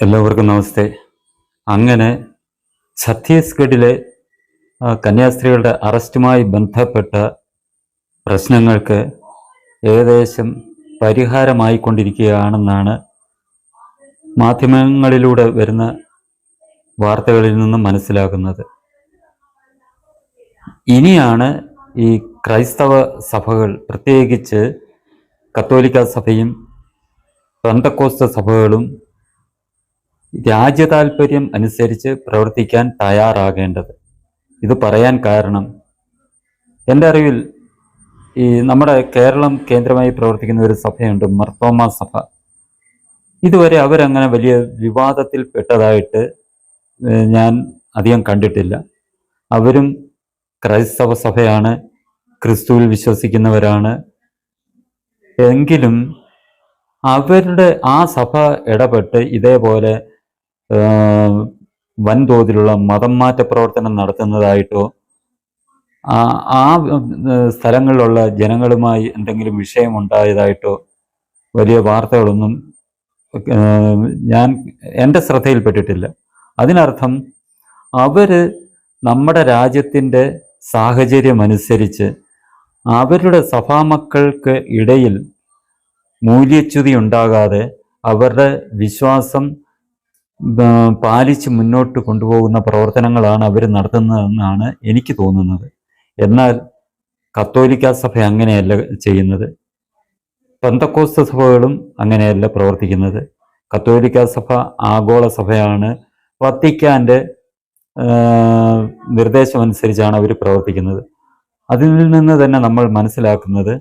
എല്ലാവർക്കും നമസ്തേ. അങ്ങനെ ഛത്തീസ്ഗഡിലെ കന്യാസ്ത്രീകളുടെ അറസ്റ്റുമായി ബന്ധപ്പെട്ട പ്രശ്നങ്ങൾക്ക് ഏകദേശം പരിഹാരമായിക്കൊണ്ടിരിക്കുകയാണെന്നാണ് മാധ്യമങ്ങളിലൂടെ വരുന്ന വാർത്തകളിൽ നിന്നും മനസ്സിലാക്കുന്നത് ഇനിയാണ് ഈ ക്രൈസ്തവ സഭകൾ പ്രത്യേകിച്ച് കത്തോലിക്ക സഭയും പന്തക്കോസ്ത സഭകളും രാജ്യതാൽപര്യം അനുസരിച്ച് പ്രവർത്തിക്കാൻ തയ്യാറാകേണ്ടത്. ഇത് പറയാൻ കാരണം എന്റെ അറിവിൽ ഈ നമ്മുടെ കേരളം കേന്ദ്രമായി പ്രവർത്തിക്കുന്ന ഒരു സഭയുണ്ട് മർത്തോമ സഭ. ഇതുവരെ അവരങ്ങനെ വലിയ വിവാദത്തിൽ പെട്ടതായിട്ട് ഞാൻ അധികം കണ്ടിട്ടില്ല. അവരും ക്രൈസ്തവ സഭയാണ് ക്രിസ്തുവിൽ വിശ്വസിക്കുന്നവരാണ്. എങ്കിലും അവരുടെ ആ സഭ ഇടപെട്ട് ഇതേപോലെ വൻതോതിലുള്ള മതം മാറ്റ പ്രവർത്തനം നടത്തുന്നതായിട്ടോ ആ സ്ഥലങ്ങളിലുള്ള ജനങ്ങളുമായി എന്തെങ്കിലും വിഷയമുണ്ടായതായിട്ടോ വലിയ വാർത്തകളൊന്നും ഞാൻ എന്റെ ശ്രദ്ധയിൽപ്പെട്ടിട്ടില്ല. അതിനർത്ഥം അവർ നമ്മുടെ രാജ്യത്തിന്റെ സാഹചര്യമനുസരിച്ച് അവരുടെ സഭാമക്കൾക്ക് ഇടയിൽ മൂല്യച്യുതി ഉണ്ടാകാതെ അവരുടെ വിശ്വാസം പാലിച്ച് മുന്നോട്ട് കൊണ്ടുപോകുന്ന പ്രവർത്തനങ്ങളാണ് അവർ നടത്തുന്നതെന്നാണ് എനിക്ക് തോന്നുന്നത്. എന്നാൽ കത്തോലിക്ക സഭ അങ്ങനെയല്ല ചെയ്യുന്നത്. പന്തക്കോസ്ത സഭകളും അങ്ങനെയല്ല പ്രവർത്തിക്കുന്നത്. കത്തോലിക്ക സഭ ആഗോള സഭയാണ്. വത്തിക്കാന്റെ നിർദ്ദേശമനുസരിച്ചാണ് അവർ പ്രവർത്തിക്കുന്നത്. അതിൽ നിന്ന് തന്നെ നമ്മൾ മനസ്സിലാക്കുന്നത്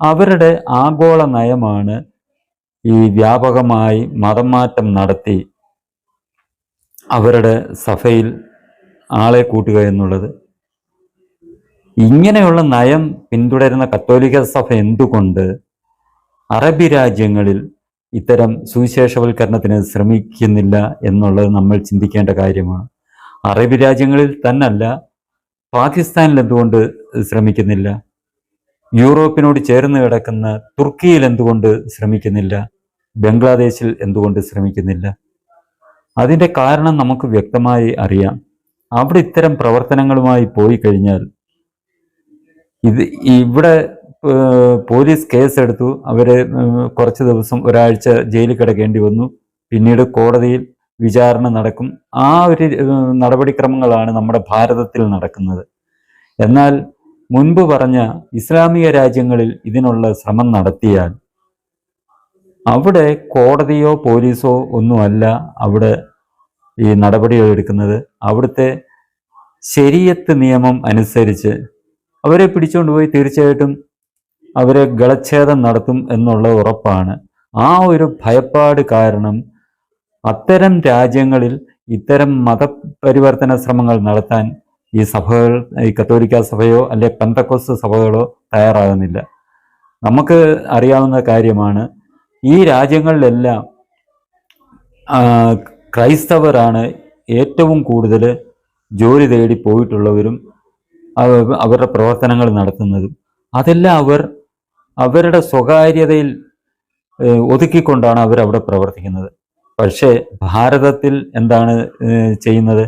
അവരുടെ ആഗോള നയമാണ് ഈ വ്യാപകമായി മതം മാറ്റം നടത്തി അവരുടെ സഭയിൽ ആളെ കൂട്ടുക എന്നുള്ളത്. ഇങ്ങനെയുള്ള നയം പിന്തുടരുന്ന കത്തോലിക്ക സഭ എന്തുകൊണ്ട് അറബി രാജ്യങ്ങളിൽ ഇത്തരം സുവിശേഷവൽക്കരണത്തിന് ശ്രമിക്കുന്നില്ല എന്നുള്ളത് നമ്മൾ ചിന്തിക്കേണ്ട കാര്യമാണ്. അറബി രാജ്യങ്ങളിൽ തന്നല്ല പാകിസ്ഥാനിൽ എന്തുകൊണ്ട് ശ്രമിക്കുന്നില്ല? യൂറോപ്പിനോട് ചേർന്ന് കിടക്കുന്ന തുർക്കിയിൽ എന്തുകൊണ്ട് ശ്രമിക്കുന്നില്ല? ബംഗ്ലാദേശിൽ എന്തുകൊണ്ട് ശ്രമിക്കുന്നില്ല? അതിന്റെ കാരണം നമുക്ക് വ്യക്തമായി അറിയാം. അവിടെ ഇത്തരം പ്രവർത്തനങ്ങളുമായി പോയി കഴിഞ്ഞാൽ ഇത് ഇവിടെ പോലീസ് കേസെടുത്തു. അവരെ കുറച്ച് ദിവസം ഒരാഴ്ച ജയിലിൽ കിടക്കേണ്ടി വന്നു. പിന്നീട് കോടതിയിൽ വിചാരണ നടക്കും. ആ ഒരു നടപടിക്രമങ്ങളാണ് നമ്മുടെ ഭാരതത്തിൽ നടക്കുന്നത്. എന്നാൽ മുൻപ് പറഞ്ഞ ഇസ്ലാമിക രാജ്യങ്ങളിൽ ഇതിനുള്ള ശ്രമം നടത്തിയാൽ അവിടെ കോടതിയോ പോലീസോ ഒന്നുമല്ല. അവിടെ ഈ നടപടികൾ എടുക്കുന്നത്. അവിടുത്തെ ശരിയത്ത് നിയമം അനുസരിച്ച് അവരെ പിടിച്ചുകൊണ്ട് പോയി തീർച്ചയായിട്ടും അവരെ ഗളച്ഛേദം നടത്തും എന്നുള്ള ഉറപ്പാണ്. ആ ഒരു ഭയപ്പാട് കാരണം അത്തരം രാജ്യങ്ങളിൽ ഇത്തരം മതപരിവർത്തന ശ്രമങ്ങൾ നടത്താൻ ഈ സഭകൾ ഈ കത്തോലിക്ക സഭയോ അല്ലെ പെന്തക്കോസ് സഭകളോ തയ്യാറാകുന്നില്ല. നമുക്ക് അറിയാവുന്ന കാര്യമാണ് ഈ രാജ്യങ്ങളിലെല്ലാം ക്രൈസ്തവരാണ് ഏറ്റവും കൂടുതൽ ജോലി തേടി പോയിട്ടുള്ളവരും അവരുടെ പ്രവർത്തനങ്ങൾ നടത്തുന്നതും. അതെല്ലാം അവർ അവരുടെ സ്വകാര്യതയിൽ ഒതുക്കിക്കൊണ്ടാണ് അവരവിടെ പ്രവർത്തിക്കുന്നത്. പക്ഷേ ഭാരതത്തിൽ എന്താണ് ചെയ്യുന്നത്?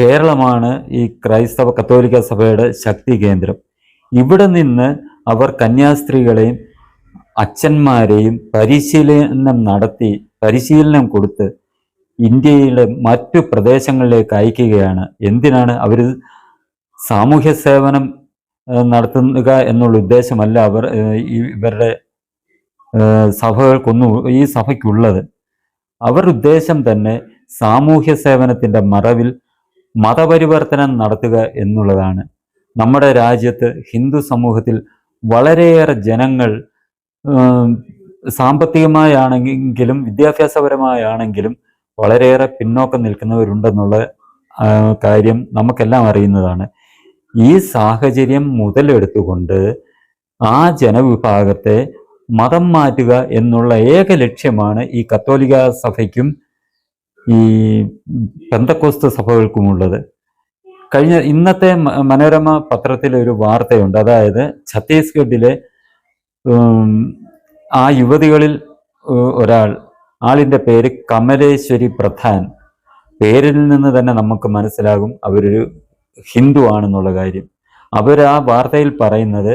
കേരളമാണ് ഈ ക്രൈസ്തവ കത്തോലിക്ക സഭയുടെ ശക്തി കേന്ദ്രം. ഇവിടെ നിന്ന് അവർ കന്യാസ്ത്രീകളെയും അച്ഛന്മാരെയും പരിശീലനം നടത്തി പരിശീലനം കൊടുത്ത് ഇന്ത്യയിലെ മറ്റു പ്രദേശങ്ങളിലേക്ക് അയക്കുകയാണ്. എന്തിനാണ് അവർ സാമൂഹ്യ സേവനം നടത്തുക എന്നുള്ള ഉദ്ദേശമല്ല അവർ ഇവരുടെ സഭകൾക്കൊന്നും ഈ സഭയ്ക്കുള്ളത്. അവരുടെ ഉദ്ദേശം തന്നെ സാമൂഹ്യ സേവനത്തിന്റെ മറവിൽ മതപരിവർത്തനം നടത്തുക എന്നുള്ളതാണ്. നമ്മുടെ രാജ്യത്ത് ഹിന്ദു സമൂഹത്തിൽ വളരെയേറെ ജനങ്ങൾ സാമ്പത്തികമായാണെങ്കിലും വിദ്യാഭ്യാസപരമായാണെങ്കിലും വളരെയേറെ പിന്നോക്കം നിൽക്കുന്നവരുണ്ടെന്നുള്ള കാര്യം നമുക്കെല്ലാം അറിയുന്നതാണ്. ഈ സാഹചര്യം മുതലെടുത്തുകൊണ്ട് ആ ജനവിഭാഗത്തെ മതം മാറ്റുക എന്നുള്ള ഏക ലക്ഷ്യമാണ് ഈ കത്തോലിക സഭയ്ക്കും ഈ പെന്തക്കോസ്ത് സഭകൾക്കുമുള്ളത്. കഴിഞ്ഞ ഇന്നത്തെ മനോരമ പത്രത്തിലെ ഒരു വാർത്തയുണ്ട്. അതായത് ഛത്തീസ്ഗഡിലെ ആ യുവതികളിൽ ഒരാൾ ആളിന്റെ പേര് കമലേശ്വരി പ്രധാൻ. പേരിൽ നിന്ന് തന്നെ നമുക്ക് മനസ്സിലാകും അവരൊരു ഹിന്ദു ആണെന്നുള്ള കാര്യം. അവർ ആ വാർത്തയിൽ പറയുന്നത്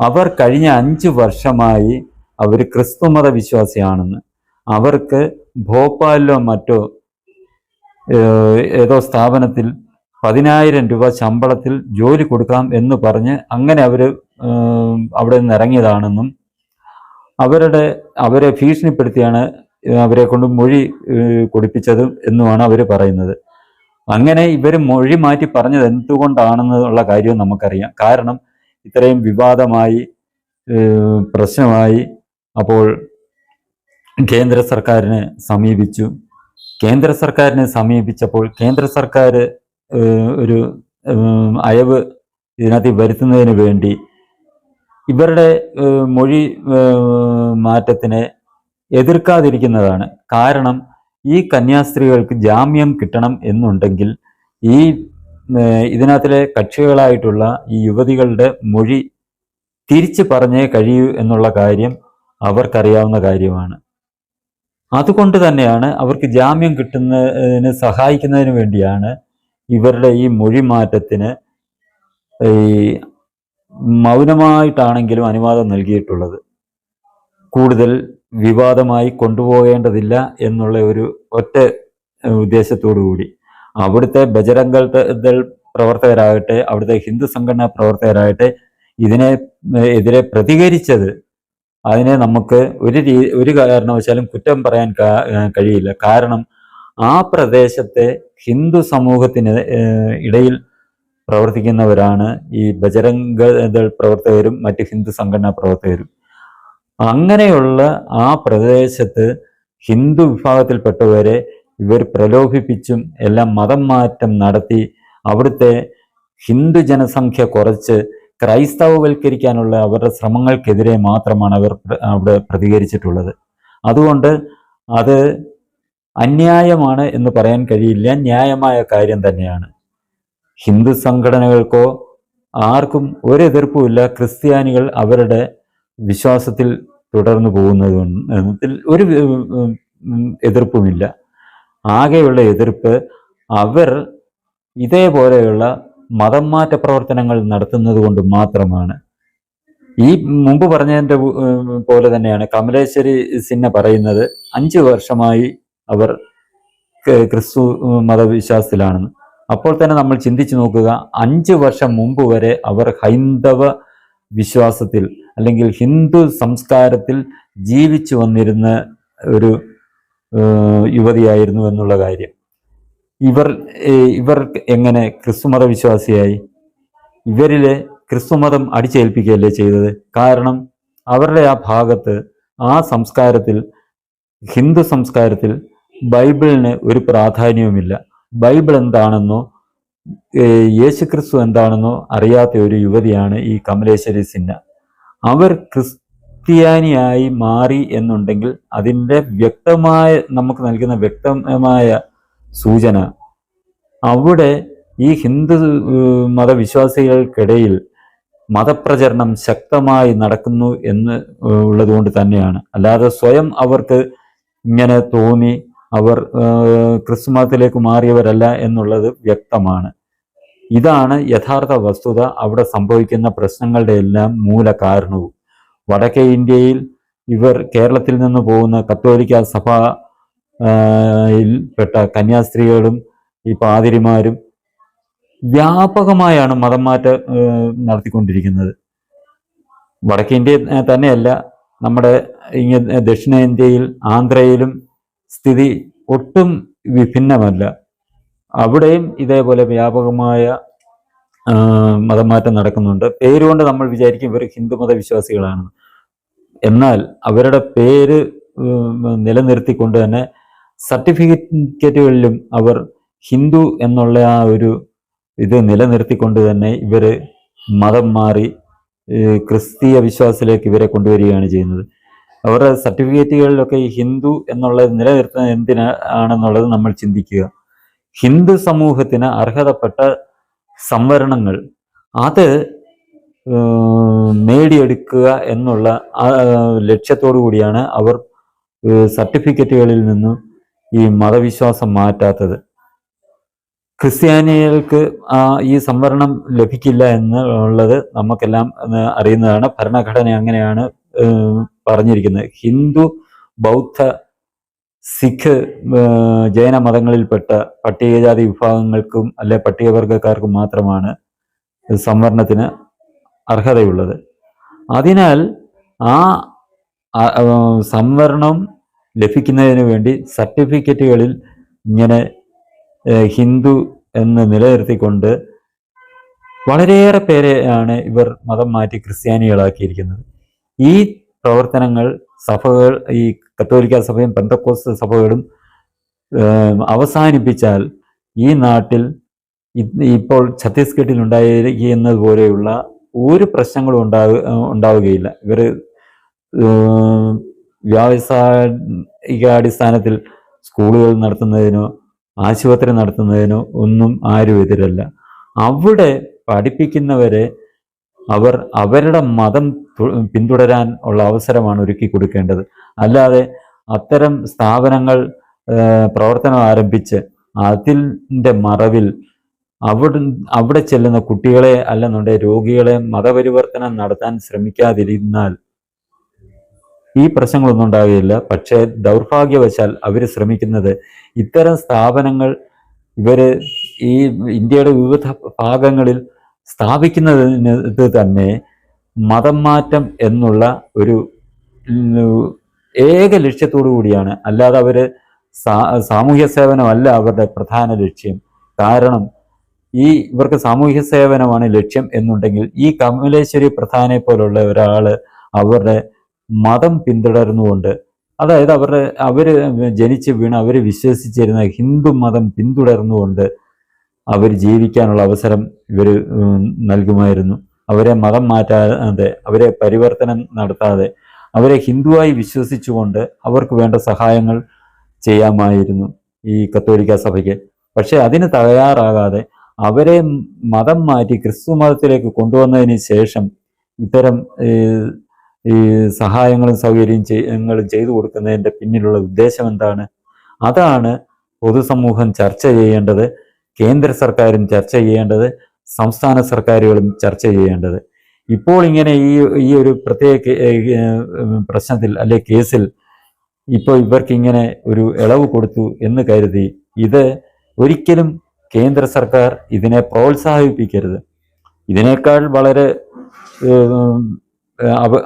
അവർ കഴിഞ്ഞ അഞ്ച് വർഷമായി അവർ ക്രിസ്തുമത വിശ്വാസിയാണെന്ന് അവർക്ക് ഭോപ്പാലിലോ മറ്റോ ഏതോ സ്ഥാപനത്തിൽ പതിനായിരം രൂപ ശമ്പളത്തിൽ ജോലി കൊടുക്കാം എന്ന് പറഞ്ഞ് അങ്ങനെ അവർ അവിടെ നിന്ന് ഇറങ്ങിയതാണെന്നും അവരുടെ അവരെ ഭീഷണിപ്പെടുത്തിയാണ് അവരെ കൊണ്ട് മൊഴി കൊടുപ്പിച്ചതും എന്നുമാണ് അവർ പറയുന്നത്. അങ്ങനെ ഇവർ മൊഴി മാറ്റി പറഞ്ഞത് എന്തുകൊണ്ടാണെന്നുള്ള കാര്യവും നമുക്കറിയാം. കാരണം ഇത്രയും വിവാദമായി പ്രശ്നമായി അപ്പോൾ കേന്ദ്ര സർക്കാരിനെ സമീപിച്ചു. കേന്ദ്ര സർക്കാരിനെ സമീപിച്ചപ്പോൾ കേന്ദ്ര സർക്കാർ ഒരു അയവ് ഇതിനകത്ത് വരുത്തുന്നതിന് വേണ്ടി ഇവരുടെ മൊഴി മാറ്റത്തിനെ എതിർക്കാതിരിക്കുന്നതാണ്. കാരണം ഈ കന്യാസ്ത്രീകൾക്ക് ജാമ്യം കിട്ടണം എന്നുണ്ടെങ്കിൽ ഈ ഇതിനകത്തിലെ കക്ഷികളായിട്ടുള്ള ഈ യുവതികളുടെ മൊഴി തിരിച്ചു പറഞ്ഞേ കഴിയൂ എന്നുള്ള കാര്യം അവർക്കറിയാവുന്ന കാര്യമാണ്. അതുകൊണ്ട് തന്നെയാണ് അവർക്ക് ജാമ്യം കിട്ടുന്നതിന് സഹായിക്കുന്നതിന് വേണ്ടിയാണ് ഇവരുടെ ഈ മൊഴി മാറ്റത്തിന് ഈ മൗനമായിട്ടാണെങ്കിലും അനുവാദം നൽകിയിട്ടുള്ളത്. കൂടുതൽ വിവാദമായി കൊണ്ടുപോകേണ്ടതില്ല എന്നുള്ള ഒരു ഒറ്റ കൂടി അവിടുത്തെ ബജരംഗൾ ദൾ പ്രവർത്തകരാകട്ടെ അവിടുത്തെ ഹിന്ദു സംഘടനാ പ്രവർത്തകരാകട്ടെ ഇതിനെ എതിരെ പ്രതികരിച്ചത് അതിനെ നമുക്ക് ഒരു രീ ഒരു കാരണവശാലും കുറ്റം പറയാൻ കഴിയില്ല. കാരണം ആ പ്രദേശത്തെ ഹിന്ദു സമൂഹത്തിന് ഇടയിൽ പ്രവർത്തിക്കുന്നവരാണ് ഈ ബജരംഗ ദൾ പ്രവർത്തകരും മറ്റ് ഹിന്ദു സംഘടനാ പ്രവർത്തകരും. അങ്ങനെയുള്ള ആ പ്രദേശത്ത് ഹിന്ദു വിഭാഗത്തിൽപ്പെട്ടവരെ ഇവർ പ്രലോഭിപ്പിച്ചും എല്ലാം മതം മാറ്റം നടത്തി അവിടുത്തെ ഹിന്ദു ജനസംഖ്യ കുറച്ച് ക്രൈസ്തവവൽക്കരിക്കാനുള്ള അവരുടെ ശ്രമങ്ങൾക്കെതിരെ മാത്രമാണ് അവർ അവിടെ പ്രതികരിച്ചിട്ടുള്ളത്. അതുകൊണ്ട് അത് അന്യായമാണ് എന്ന് പറയാൻ കഴിയില്ല. ന്യായമായ കാര്യം തന്നെയാണ്. ഹിന്ദു സംഘടനകൾക്കോ ആർക്കും ഒരു എതിർപ്പുമില്ല ക്രിസ്ത്യാനികൾ അവരുടെ വിശ്വാസത്തിൽ തുടർന്നു പോകുന്നതിൽ ഒരു എതിർപ്പുമില്ല. ആകെയുള്ള എതിർപ്പ് അവർ ഇതേപോലെയുള്ള മതം മാറ്റ പ്രവർത്തനങ്ങൾ നടത്തുന്നത് കൊണ്ട് മാത്രമാണ്. ഈ മുമ്പ് പറഞ്ഞതിന്റെ പോലെ തന്നെയാണ് കമലേശ്വരി സിന്ന പറയുന്നത് അഞ്ച് വർഷമായി അവർ ക്രിസ്തു മതവിശ്വാസത്തിലാണെന്ന്. അപ്പോൾ തന്നെ നമ്മൾ ചിന്തിച്ചു നോക്കുക അഞ്ച് വർഷം മുമ്പ് വരെ അവർ ഹൈന്ദവ വിശ്വാസത്തിൽ അല്ലെങ്കിൽ ഹിന്ദു സംസ്കാരത്തിൽ ജീവിച്ചു വന്നിരുന്ന ഒരു യുവതിയായിരുന്നു എന്നുള്ള കാര്യം. ഇവർ ഇവർ എങ്ങനെ ക്രിസ്തുമത വിശ്വാസിയായി? ഇവരിലെ ക്രിസ്തുമതം അടിച്ചേൽപ്പിക്കുകയല്ലേ ചെയ്തത്? കാരണം അവരുടെ ആ ഭാഗത്ത് ആ സംസ്കാരത്തിൽ ഹിന്ദു സംസ്കാരത്തിൽ ബൈബിളിന് ഒരു പ്രാധാന്യവുമില്ല. ബൈബിൾ എന്താണെന്നോ യേശു യേശുക്രിസ്തു എന്താണെന്നോ അറിയാത്ത ഒരു യുവതിയാണ് ഈ കമലേശ്വരി സിന്ന. അവർ ക്രിസ്ത്യാനിയായി മാറി എന്നുണ്ടെങ്കിൽ അതിന്റെ വ്യക്തമായ നമുക്ക് നൽകുന്ന വ്യക്തമായ സൂചന അവിടെ ഈ ഹിന്ദു മതവിശ്വാസികൾക്കിടയിൽ മതപ്രചരണം ശക്തമായി നടക്കുന്നു എന്ന് ഉള്ളതുകൊണ്ട് തന്നെയാണ്. അല്ലാതെ സ്വയം അവർക്ക് ഇങ്ങനെ തോന്നി അവർ ക്രിസ്തു ക്രിസ്തുമതത്തിലേക്ക് മാറിയവരല്ല എന്നുള്ളത് വ്യക്തമാണ്. ഇതാണ് യഥാർത്ഥ വസ്തുത. അവിടെ സംഭവിക്കുന്ന പ്രശ്നങ്ങളുടെ എല്ലാം മൂല കാരണവും. വടക്കേ ഇന്ത്യയിൽ ഇവർ കേരളത്തിൽ നിന്ന് പോകുന്ന കത്തോലിക്ക സഭ പെട്ട കന്യാസ്ത്രീകളും ഈ പാതിരിമാരും വ്യാപകമായാണ് മതം മാറ്റം നടത്തിക്കൊണ്ടിരിക്കുന്നത്. വടക്കേ ഇന്ത്യ തന്നെയല്ല. നമ്മുടെ ഇങ്ങ ദക്ഷിണേന്ത്യയിൽ ആന്ധ്രയിലും സ്ഥിതി ഒട്ടും വിഭിന്നമല്ല. അവിടെയും ഇതേപോലെ വ്യാപകമായ മതമാറ്റം നടക്കുന്നുണ്ട്. പേരുകൊണ്ട് നമ്മൾ വിചാരിക്കും ഇവർ ഹിന്ദുമത വിശ്വാസികളാണ് എന്നാൽ അവരുടെ പേര് നിലനിർത്തിക്കൊണ്ട് തന്നെ സർട്ടിഫിക്കറ്റുകളിലും അവർ ഹിന്ദു എന്നുള്ള ആ ഒരു ഇത് നിലനിർത്തിക്കൊണ്ട് തന്നെ ഇവർ മതം മാറി ക്രിസ്തീയ വിശ്വാസത്തിലേക്ക് ഇവരെ കൊണ്ടുവരികയാണ് ചെയ്യുന്നത്. അവരുടെ സർട്ടിഫിക്കറ്റുകളിലൊക്കെ ഈ ഹിന്ദു എന്നുള്ളത് നിലനിർത്തുന്നത് എന്തിനാണെന്നുള്ളത് നമ്മൾ ചിന്തിക്കുക. ഹിന്ദു സമൂഹത്തിന് അർഹതപ്പെട്ട സംവരണങ്ങൾ അത് നേടിയെടുക്കുക എന്നുള്ള ലക്ഷ്യത്തോടു കൂടിയാണ് അവർ സർട്ടിഫിക്കറ്റുകളിൽ നിന്നും ഈ മതവിശ്വാസം മാറ്റാത്തത്. ക്രിസ്ത്യാനികൾക്ക് ഈ സംവരണം ലഭിക്കില്ല എന്നുള്ളത് നമുക്കെല്ലാം അറിയുന്നതാണ്. ഭരണഘടന അങ്ങനെയാണ് പറഞ്ഞിരിക്കുന്നത്. ഹിന്ദു ബൗദ്ധ സിഖ് ജൈന മതങ്ങളിൽപ്പെട്ട പട്ടികജാതി വിഭാഗങ്ങൾക്കും അല്ലെ പട്ടികവർഗക്കാർക്കും മാത്രമാണ് സംവരണത്തിന് അർഹതയുള്ളത്. അതിനാൽ ആ സംവരണം ലഭിക്കുന്നതിന് വേണ്ടി സർട്ടിഫിക്കറ്റുകളിൽ ഇങ്ങനെ ഹിന്ദു എന്ന് നിലനിർത്തിക്കൊണ്ട് വളരെയേറെ പേരെയാണ് ഇവർ മതം മാറ്റി ക്രിസ്ത്യാനികളാക്കിയിരിക്കുന്നത്. ഈ പ്രവർത്തനങ്ങൾ സഭകൾ ഈ കത്തോലിക്ക സഭയും പെന്തക്കോസ് സഭകളും അവസാനിപ്പിച്ചാൽ ഈ നാട്ടിൽ ഇപ്പോൾ ഛത്തീസ്ഗഡിൽ ഉണ്ടായിരിക്കുന്നത് പോലെയുള്ള ഒരു പ്രശ്നങ്ങളും ഉണ്ടാവ ഉണ്ടാവുകയില്ല. ഇവർ വ്യാവസായികാടിസ്ഥാനത്തിൽ സ്കൂളുകൾ നടത്തുന്നതിനോ ആശുപത്രി നടത്തുന്നതിനോ ഒന്നും ആരും എതിരല്ല. അവിടെ പഠിപ്പിക്കുന്നവരെ അവർ അവരുടെ മതം പിന്തുടരാൻ ഉള്ള അവസരമാണ് ഒരുക്കി കൊടുക്കേണ്ടത്. അല്ലാതെ അത്തരം സ്ഥാപനങ്ങൾ പ്രവർത്തനം ആരംഭിച്ച് അതിന്റെ മറവിൽ അവിടെ അവിടെ ചെല്ലുന്ന കുട്ടികളെ അല്ലെന്നുണ്ടെങ്കിൽ രോഗികളെ മതപരിവർത്തനം നടത്താൻ ശ്രമിക്കാതിരുന്നാൽ ഈ പ്രശ്നങ്ങളൊന്നും ഉണ്ടാകുകയില്ല പക്ഷേ ദൗർഭാഗ്യവശാൽ അവർ ശ്രമിക്കുന്നത് ഇത്തരം സ്ഥാപനങ്ങൾ ഇവർ ഈ ഇന്ത്യയുടെ വിവിധ ഭാഗങ്ങളിൽ സ്ഥാപിക്കുന്നതിന് തന്നെ മതം മാറ്റം എന്നുള്ള ഒരു ഏക ലക്ഷ്യത്തോടു കൂടിയാണ്. അല്ലാതെ അവർ സാമൂഹ്യ സേവനമല്ല അവരുടെ പ്രധാന ലക്ഷ്യം. കാരണം ഈ ഇവർക്ക് സാമൂഹ്യ സേവനമാണ് ലക്ഷ്യം എന്നുണ്ടെങ്കിൽ ഈ കമലേശ്വരി പ്രധാനെ പോലുള്ള ഒരാൾ അവരുടെ മതം പിന്തുടർന്നുകൊണ്ട് അതായത് അവരുടെ അവർ ജനിച്ച് വീണ് അവർ വിശ്വസിച്ചിരുന്ന ഹിന്ദു മതം പിന്തുടർന്നുകൊണ്ട് അവർ ജീവിക്കാനുള്ള അവസരം ഇവർ നൽകുമായിരുന്നു. അവരെ മതം മാറ്റാതെ അവരെ പരിവർത്തനം നടത്താതെ അവരെ ഹിന്ദുവായി വിശ്വസിച്ചുകൊണ്ട് അവർക്ക് വേണ്ട സഹായങ്ങൾ ചെയ്യാമായിരുന്നു ഈ കത്തോലിക്ക സഭയ്ക്ക്. പക്ഷെ അതിന് തയ്യാറാകാതെ അവരെ മതം മാറ്റി ക്രിസ്തു മതത്തിലേക്ക് കൊണ്ടുവന്നതിന് ശേഷം ഇത്തരം ഈ സഹായങ്ങളും സൗകര്യം ചെയ്യങ്ങളും ചെയ്തു കൊടുക്കുന്നതിന്റെ പിന്നിലുള്ള ഉദ്ദേശം എന്താണ്? അതാണ് പൊതുസമൂഹം ചർച്ച ചെയ്യേണ്ടത്. കേന്ദ്ര സർക്കാരും ചർച്ച ചെയ്യേണ്ടത് സംസ്ഥാന സർക്കാരുകളും ചർച്ച ചെയ്യേണ്ടത്. ഇപ്പോൾ ഇങ്ങനെ ഈ ഈ ഒരു പ്രത്യേക പ്രശ്നത്തിൽ അല്ലെ കേസിൽ ഇപ്പോൾ ഇവർക്ക് ഇങ്ങനെ ഒരു ഇളവ് കൊടുത്തു എന്ന് കരുതി ഇത് ഒരിക്കലും കേന്ദ്ര സർക്കാർ ഇതിനെ പ്രോത്സാഹിപ്പിക്കരുത്. ഇതിനേക്കാൾ വളരെ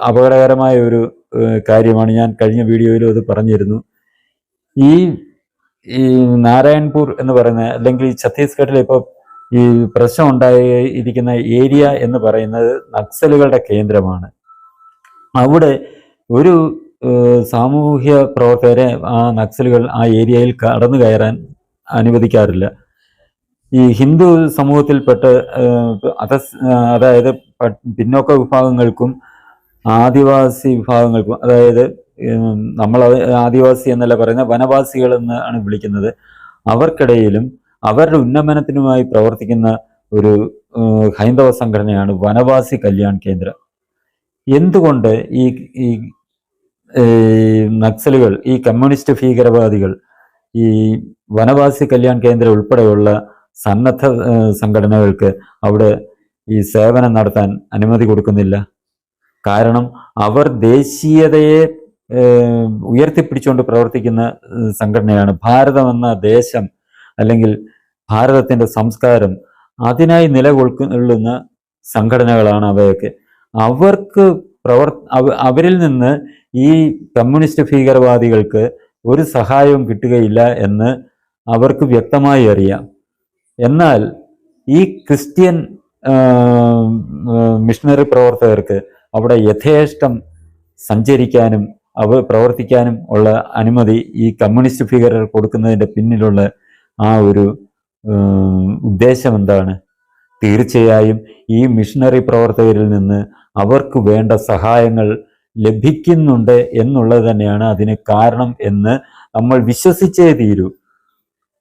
അപകടകരമായ ഒരു കാര്യമാണ് ഞാൻ കഴിഞ്ഞ വീഡിയോയിലും അത് പറഞ്ഞിരുന്നു. ഈ ഈ നാരായൺപൂർ എന്ന് പറയുന്ന അല്ലെങ്കിൽ ഛത്തീസ്ഗഡിൽ ഇപ്പോൾ ഈ പ്രശ്നം ഉണ്ടായിരിക്കുന്ന ഏരിയ എന്ന് പറയുന്നത് നക്സലുകളുടെ കേന്ദ്രമാണ്. അവിടെ ഒരു സാമൂഹ്യ പ്രവർത്തകരെ ആ നക്സലുകൾ ആ ഏരിയയിൽ കടന്നു കയറാൻ അനുവദിക്കാറില്ല. ഈ ഹിന്ദു സമൂഹത്തിൽപ്പെട്ട അത അതായത് പിന്നോക്ക വിഭാഗങ്ങൾക്കും ആദിവാസി വിഭാഗങ്ങൾക്കും അതായത് നമ്മൾ ആദിവാസി എന്നല്ല പറയുന്നത് വനവാസികൾ എന്ന് ആണ് വിളിക്കുന്നത്. അവർക്കിടയിലും അവരുടെ ഉന്നമനത്തിനുമായി പ്രവർത്തിക്കുന്ന ഒരു ഹൈന്ദവ സംഘടനയാണ് വനവാസി കല്യാൺ കേന്ദ്രം. എന്തുകൊണ്ട് ഈ ഈ നക്സലുകൾ ഈ കമ്മ്യൂണിസ്റ്റ് ഭീകരവാദികൾ ഈ വനവാസി കല്യാൺ കേന്ദ്ര ഉൾപ്പെടെയുള്ള സന്നദ്ധ സംഘടനകൾക്ക് അവിടെ ഈ സേവനം നടത്താൻ അനുമതി കൊടുക്കുന്നില്ല? കാരണം അവർ ദേശീയതയെ ഉയർത്തിപ്പിടിച്ചുകൊണ്ട് പ്രവർത്തിക്കുന്ന സംഘടനയാണ് ഭാരതം എന്ന ദേശം അല്ലെങ്കിൽ ഭാരതത്തിന്റെ സംസ്കാരം അതിനായി നിലകൊള്ളുന്ന സംഘടനകളാണ് അവയൊക്കെ. അവർക്ക് പ്രവർ അവരിൽ നിന്ന് ഈ കമ്മ്യൂണിസ്റ്റ് ഭീകരവാദികൾക്ക് ഒരു സഹായവും കിട്ടുകയില്ല എന്ന് അവർക്ക് വ്യക്തമായി അറിയാം. എന്നാൽ ഈ ക്രിസ്ത്യൻ മിഷണറി പ്രവർത്തകർക്ക് അവിടെ യഥേഷ്ടം സഞ്ചരിക്കാനും അവ പ്രവർത്തിക്കാനും ഉള്ള അനുമതി ഈ കമ്മ്യൂണിസ്റ്റ് ഭീകരർ കൊടുക്കുന്നതിന്റെ പിന്നിലുള്ള ആ ഒരു ഉദ്ദേശം എന്താണ്? തീർച്ചയായും ഈ മിഷണറി പ്രവർത്തകരിൽ നിന്ന് അവർക്ക് വേണ്ട സഹായങ്ങൾ ലഭിക്കുന്നുണ്ട് എന്നുള്ളത് തന്നെയാണ് അതിന് കാരണം എന്ന് നമ്മൾ വിശ്വസിച്ചേ തീരൂ.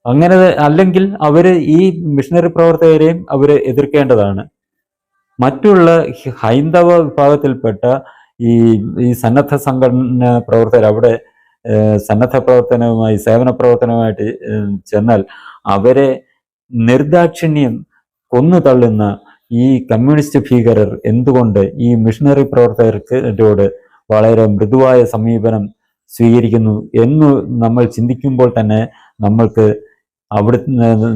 അങ്ങനെ അല്ലെങ്കിൽ അവർ ഈ മിഷണറി പ്രവർത്തകരെയും അവർ എതിർക്കേണ്ടതാണ്. മറ്റുള്ള ഹൈന്ദവ വിഭാഗത്തിൽപ്പെട്ട ഈ ഈ സന്നദ്ധ സംഘടന പ്രവർത്തകർ അവിടെ സന്നദ്ധ പ്രവർത്തനവുമായി സേവന പ്രവർത്തനവുമായിട്ട് ചെന്നാൽ അവരെ നിർദാക്ഷിണ്യം കൊന്നു തള്ളുന്ന ഈ കമ്മ്യൂണിസ്റ്റ് ഭീകരർ എന്തുകൊണ്ട് ഈ മിഷണറി പ്രവർത്തകർക്കോട് വളരെ മൃദുവായ സമീപനം സ്വീകരിക്കുന്നു എന്ന് നമ്മൾ ചിന്തിക്കുമ്പോൾ തന്നെ നമ്മൾക്ക് അവിടെ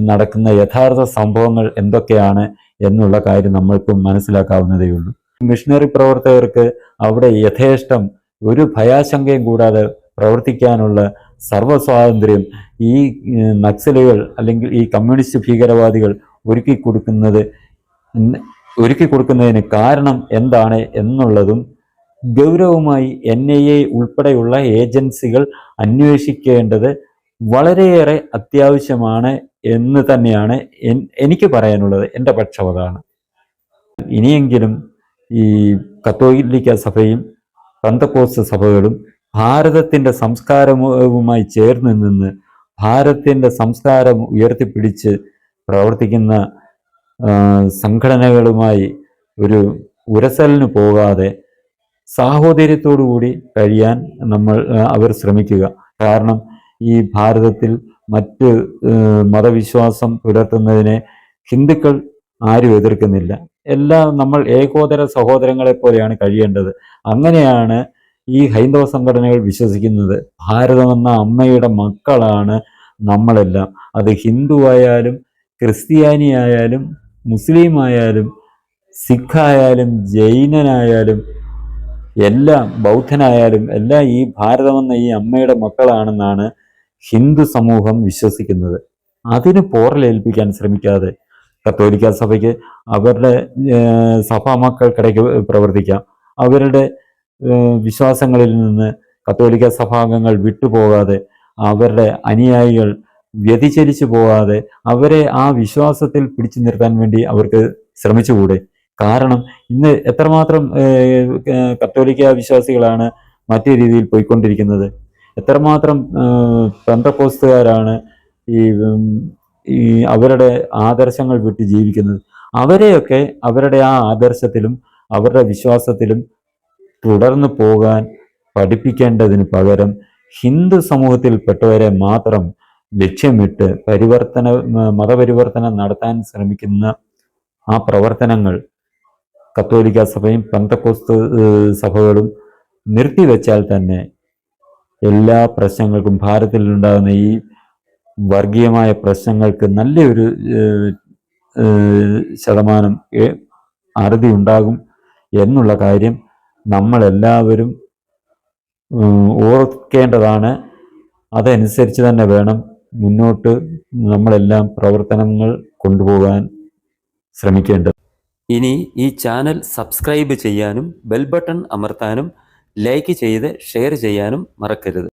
നടക്കുന്ന യഥാർത്ഥ സംഭവങ്ങൾ എന്തൊക്കെയാണ് എന്നുള്ള കാര്യം നമ്മൾക്ക് മനസ്സിലാക്കാവുന്നതേ ഉള്ളൂ മിഷണറി പ്രവർത്തകർക്ക് അവിടെ യഥേഷ്ടം ഒരു ഭയാശങ്കയും കൂടാതെ പ്രവർത്തിക്കാനുള്ള സർവ സ്വാതന്ത്ര്യം ഈ നക്സലുകൾ അല്ലെങ്കിൽ ഈ കമ്മ്യൂണിസ്റ്റ് ഭീകരവാദികൾ ഒരുക്കി കൊടുക്കുന്നത് ഒരുക്കി കൊടുക്കുന്നതിന് കാരണം എന്താണ് എന്നുള്ളതും ഗൗരവമായി എൻ ഐ എ ഉൾപ്പെടെയുള്ള ഏജൻസികൾ അന്വേഷിക്കേണ്ടത് വളരെയേറെ അത്യാവശ്യമാണ് എന്ന് തന്നെയാണ് എനിക്ക് പറയാനുള്ളത്. എന്റെ പക്ഷം അതാണ്. ഇനിയെങ്കിലും ഈ കത്തോലിക്ക സഭയും പന്തക്കോസ് സഭകളും ഭാരതത്തിന്റെ സംസ്കാരവുമായി ചേർന്ന് നിന്ന് ഭാരതത്തിന്റെ സംസ്കാരം ഉയർത്തിപ്പിടിച്ച് പ്രവർത്തിക്കുന്ന സംഘടനകളുമായി ഒരു ഉരസലിന് പോകാതെ കൂടി കഴിയാൻ നമ്മൾ അവർ ശ്രമിക്കുക. കാരണം ഈ ഭാരതത്തിൽ മറ്റ് മതവിശ്വാസം പുലർത്തുന്നതിനെ ഹിന്ദുക്കൾ ആരും എതിർക്കുന്നില്ല. എല്ലാം നമ്മൾ ഏകോദര സഹോദരങ്ങളെ പോലെയാണ് കഴിയേണ്ടത്. അങ്ങനെയാണ് ഈ ഹൈന്ദവ സംഘടനകൾ വിശ്വസിക്കുന്നത്. ഭാരതമെന്ന അമ്മയുടെ മക്കളാണ് നമ്മളെല്ലാം. അത് ഹിന്ദു ആയാലും ക്രിസ്ത്യാനി ആയാലും മുസ്ലിം ആയാലും സിഖ് ആയാലും ജൈനനായാലും എല്ലാം ബൗദ്ധനായാലും എല്ലാം ഈ ഭാരതമെന്ന ഈ അമ്മയുടെ മക്കളാണെന്നാണ് ഹിന്ദു സമൂഹം വിശ്വസിക്കുന്നത്. അതിന് പോറലേൽപ്പിക്കാൻ ശ്രമിക്കാതെ കത്തോലിക്ക സഭയ്ക്ക് അവരുടെ സഭാ മക്കൾക്കിടയ്ക്ക് പ്രവർത്തിക്കാം. അവരുടെ വിശ്വാസങ്ങളിൽ നിന്ന് കത്തോലിക്ക സഭാംഗങ്ങൾ വിട്ടുപോകാതെ അവരുടെ അനുയായികൾ വ്യതിചലിച്ചു പോകാതെ അവരെ ആ വിശ്വാസത്തിൽ പിടിച്ചു നിർത്താൻ വേണ്ടി അവർക്ക് ശ്രമിച്ചുകൂടെ? കാരണം ഇന്ന് എത്രമാത്രം കത്തോലിക്ക വിശ്വാസികളാണ് മറ്റു രീതിയിൽ പോയിക്കൊണ്ടിരിക്കുന്നത്. എത്രമാത്രം പെന്തക്കോസ്തുകാരാണ് ഈ ഈ അവരുടെ ആദർശങ്ങൾ വിട്ട് ജീവിക്കുന്നത്. അവരെയൊക്കെ അവരുടെ ആ ആദർശത്തിലും അവരുടെ വിശ്വാസത്തിലും തുടർന്നു പോകാൻ പഠിപ്പിക്കേണ്ടതിന് പകരം ഹിന്ദു സമൂഹത്തിൽപ്പെട്ടവരെ മാത്രം ലക്ഷ്യമിട്ട് പരിവർത്തന മതപരിവർത്തനം നടത്താൻ ശ്രമിക്കുന്ന ആ പ്രവർത്തനങ്ങൾ കത്തോലിക്ക സഭയും പന്തക്കോസ്തു സഭകളും നിർത്തിവെച്ചാൽ തന്നെ എല്ലാ പ്രശ്നങ്ങൾക്കും ഭാരത്തിലുണ്ടാകുന്ന ഈ വർഗീയമായ പ്രശ്നങ്ങൾക്ക് നല്ലൊരു ശതമാനം അറുതി ഉണ്ടാകും എന്നുള്ള കാര്യം നമ്മളെല്ലാവരും ഓർക്കേണ്ടതാണ്. അതനുസരിച്ച് തന്നെ വേണം മുന്നോട്ട് നമ്മളെല്ലാം പ്രവർത്തനങ്ങൾ കൊണ്ടുപോകാൻ ശ്രമിക്കേണ്ടത്. ഇനി ഈ ചാനൽ സബ്സ്ക്രൈബ് ചെയ്യാനും ബെൽ ബട്ടൺ അമർത്താനും ലൈക്ക് ചെയ്ത് ഷെയർ ചെയ്യാനും മറക്കരുത്.